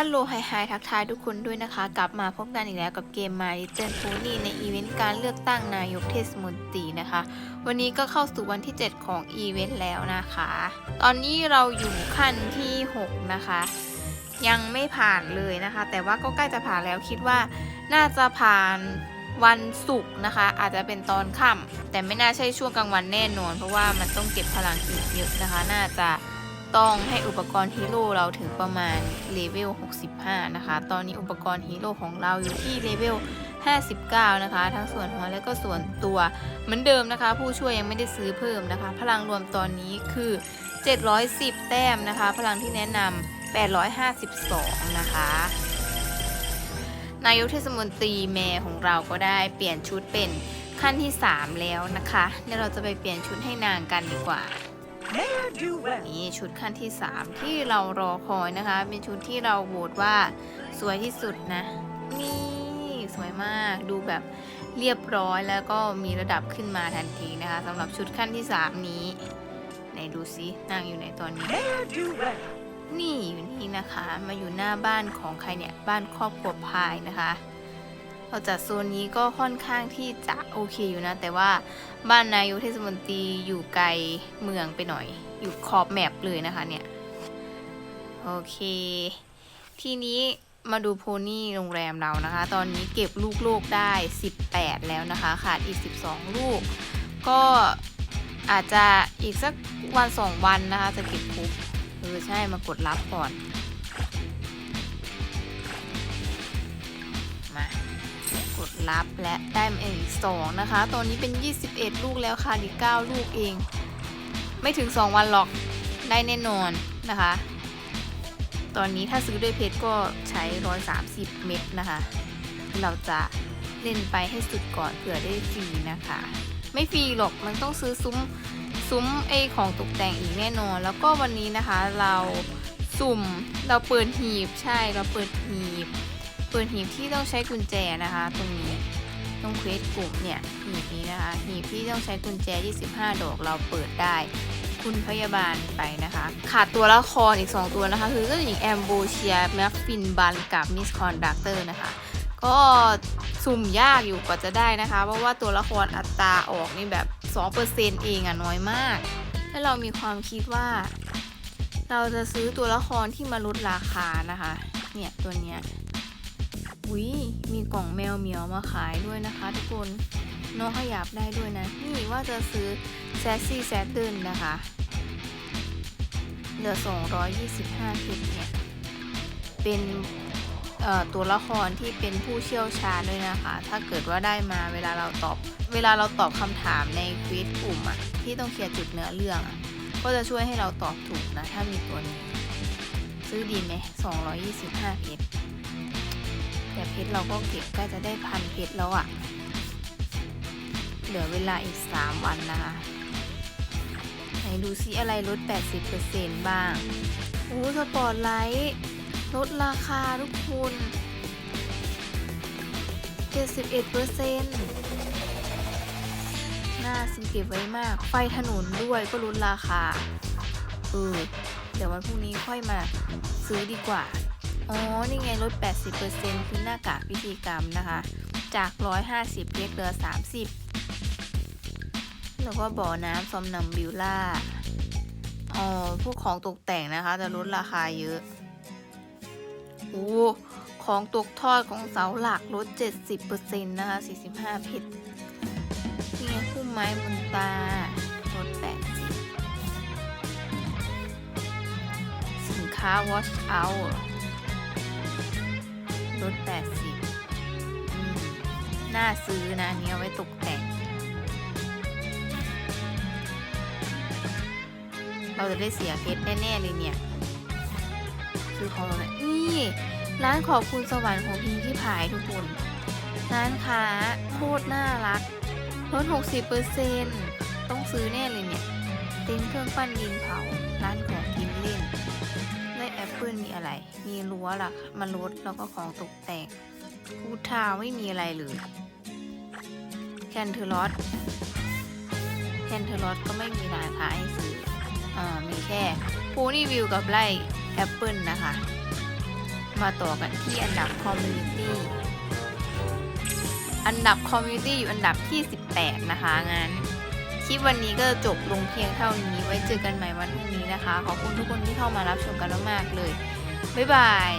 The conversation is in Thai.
อัลโลไฮไฮทักทายทุกคนด้วยนะคะ กลับมาพบกันอีกแล้วกับเกมมา Little Pony ในอีเวนต์การเลือกตั้งนายกเทศมนตรีนะคะ วันนี้ก็เข้าสู่วันที่ 7 ของอีเวนต์แล้วนะคะ ตอนนี้เราอยู่ขั้นที่ 6 นะคะ ยังไม่ผ่านเลยนะคะ แต่ว่าก็ใกล้จะผ่านแล้วคิดว่าน่าจะผ่านวันศุกร์นะคะ อาจจะเป็นตอนค่ำแต่ไม่น่าใช่ช่วงกลางวันแน่นอน เพราะว่ามันต้องเก็บพลังอีกเยอะนะคะ น่าจะ ต้องให้อุปกรณ์ฮีโร่เราถึงประมาณเลเวล 65 นะคะ ตอนนี้อุปกรณ์ฮีโร่ของเราอยู่ที่เลเวล 59 นะคะ ทั้งส่วนหัวและก็ส่วนตัวเหมือนเดิมนะคะ ผู้ช่วยยังไม่ได้ซื้อเพิ่มนะคะ พลังรวมตอนนี้คือ 710 แต้มนะคะ พลังที่แนะนำ852 นะคะนายกเทศมนตรีแมร์ของเราก็ได้เปลี่ยนชุดเป็นขั้นที่ 3 แล้วนะคะ เดี๋ยวเราจะไปเปลี่ยนชุดให้นางกันดีกว่า นี่ชุดขั้นที่ 3 ที่เรารอคอยนะคะ เป็นชุดที่เราโหวตว่าสวยที่สุดนะ นี่สวยมากดูแบบเรียบร้อยแล้วก็มีระดับขึ้นมาทันทีนะคะสำหรับชุดขั้นที่ 3 นี้ไหนดูซินางอยู่ไหนตอนนี้ นี่อยู่นี่นะคะ มาอยู่หน้าบ้านของใครเนี่ยบ้านครอบครัวพายนะคะ เราจัดโซนนี้ก็ค่อนข้างที่จะโอเคอยู่นะ แต่ว่าบ้านนายกเทศมนตรีอยู่ไกลเมืองไปหน่อย อยู่ขอบแมปเลยนะคะเนี่ย โอเค ทีนี้มาดูโพนี่โรงแรมเรานะคะ ตอนนี้เก็บลูกโลกได้ 18 แล้วนะคะ ขาดอีก 12 ลูก ก็อาจจะอีกสักวันสองวันนะคะ จะเก็บครบเออใช่มากดรับก่อน รับและได้มาอีกสองนะคะ ตอนนี้เป็น 21 ลูกแล้วค่ะอีก9ลูกเอง ไม่ถึง 2 วันหรอกได้แน่นอนนะคะ ตอนนี้ถ้าซื้อด้วยเพชรก็ใช้ 130 เม็ดนะคะ เราจะเล่นไปให้สุดก่อนเผื่อได้ฟรีนะคะ ไม่ฟรีหรอกมันต้องซื้อซุ้มซุ้มไอของตกแต่งอีกแน่นอน แล้วก็วันนี้นะคะเราสุ่มเราเปิดหีบใช่เราเปิดหีบ เปิดหีบที่ต้องใช้กุญแจนะคะ ตรงนี้ตรงเควสกลุ่มเนี่ยหีบนี้นะคะหีบที่ต้องใช้กุญแจ 25 ดอกเราเปิดได้ คุณพยาบาลไปนะคะ ขาดตัวละครอีก 2 ตัวนะคะ คือเจ้าหญิงแอมโบเชียแมฟฟินบันกับมิสคอนดักเตอร์นะคะ ก็สุ่มยากอยู่กว่าจะได้นะคะ เพราะว่าตัวละครอัตราออกนี่แบบ 2%เองอะน้อยมาก แล้วเรามีความคิดว่า เราจะซื้อตัวละครที่มาลดราคานะคะ เนี่ยตัวเนี้ย อุ้ยมีกล่องแมวเหมียวมาขายด้วยนะคะ ทุกคนน้องขยับได้ด้วยนะ นี่ว่าจะซื้อแซสซี่แซดเดิลนะคะเหลือ 225เพชรเนี่ย เป็นตัวละครที่เป็นผู้เชี่ยวชาญด้วยนะคะ ถ้าเกิดว่าได้มาเวลาเราตอบ เวลาเราตอบคำถามในควิสกลุ่มอะที่ต้องเคลียร์จุดเนื้อเรื่องอะก็จะช่วยให้เราตอบถูกนะ ถ้ามีตัวนี้ ซื้อดีไหม225เพชร แต่เพชรเราก็เก็บใกล้จะได้พันเพชรแล้วอะเหลือเวลาอีก 3 วันนะคะไหนดูซิอะไรลด 80%บ้าง โอ้สปอร์ตไลท์ลดราคาทุกคน71%น่าซื้อเก็บไว้มาก ไฟถนนด้วยก็ลดราคา เออ เดี๋ยววันพรุ่งนี้ค่อยมาซื้อดีกว่า อ๋อ นี่ไงลด 80%คือหน้ากากพิธีกรรมนะคะ จาก 150เล็กเหลือ 30 แล้วก็บ่อน้ำซอมนัมบิวล่า อ๋อ พวกของตกแต่งนะคะจะลดราคาเยอะโอ้ของตกทอดของเสาหลักลด 70%นะคะ 45เพชรนี่ไงพุ่ไม้มนตาลด80สินค้า Watch Out ด80น่าซื้อนะอันนี้เอาไว้ตกแต่ง เราจะได้เสียเพชรแน่ๆเลยเนี่ยซื้อของเราเนี่ยนี่ร้านขอบคุณสวรรค์ของพิงที่ผายทุกคนร้านค้าโคตรน่ารักลด60%ต้องซื้อแน่เลยเนี่ย เต็นเครื่องปั้นดินเผา ร้านของกินเล่น แอปเปิลมีอะไร มีรั้วล่ะมันลดแล้วก็ของตกแต่งกูทาวไม่มีอะไรเลยแคนเทอร์ลอตแคนเทอร์ลอตก็ไม่มีร้านค้าให้ซื้ออ่ามีแค่พูนี่วิวกับไล่แอปเปิลนะคะ มาต่อกันที่อันดับคอมมูนิตี้ อันดับคอมมูนิตี้อยู่อันดับที่ 18 นะคะงั้น ลิปวันนี้ก็จบลงเพียงเท่านี้ ไว้เจอกันใหม่วันพรุ่งนี้นะคะ ขอบคุณทุกคนที่เข้ามารับชมกันมากๆเลย บ๊ายบาย